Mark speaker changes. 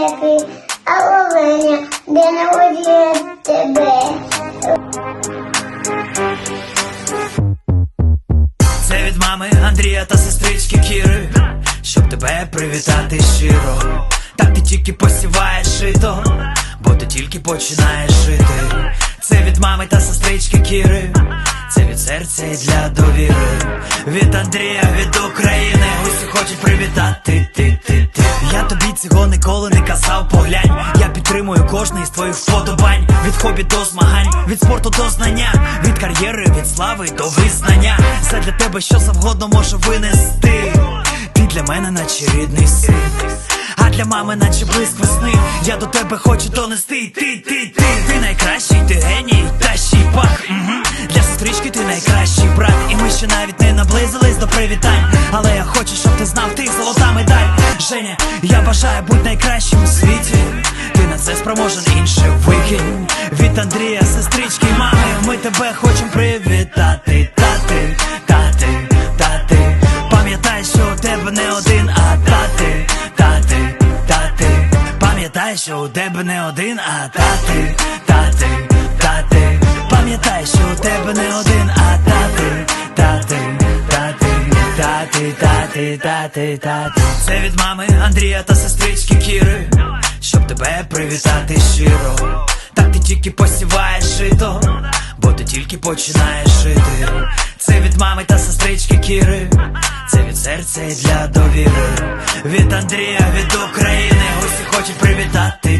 Speaker 1: великий, а оленя, де народжує тебе.
Speaker 2: Це від мами Андрія та сестрички Кіри, щоб тебе привітати щиро. Так ти тільки посіваєш жито, бо ти тільки починаєш жити. Це від мами та сестрички Кіри, це від серця і для довіри. Від Андрія, від України, усі хочуть привітати. Тобі цього ніколи не казав, поглянь. Я підтримую кожний з твоїх вподобань. Від хобі до змагань, від спорту до знання, від кар'єри, від слави до визнання. Все для тебе що завгодно можу винести. Ти для мене, наче рідний син. А для мами, наче блиск весни. Я до тебе хочу донести. Ти, ти, ти, ти найкращий, ти геній, та ще й. Мгм. Для сестрички ти найкращий брат. І ми ще навіть наблизились до привітань. Але я хочу, щоб ти знав, ти золота медаль. Женя, я бажаю бути найкращим у світі. Ти на це спроможен інше викинь. Від Андрія, сестрички, мами, ми тебе хочемо привітати. Тати, тати, тати. Пам'ятай, що у тебе не один, а тати, тати, тати. Пам'ятай, що у тебе не один, а тати, тати, тати. Пам'ятай, що у тебе не один, тати, тати, тати. Це від мами Андрія та сестрички Кіри, щоб тебе привітати щиро. Так ти тільки посіваєш жито, бо ти тільки починаєш жити. Це від мами та сестрички Кіри, це від серця і для довіри. Від Андрія, від України, усі хочуть привітати.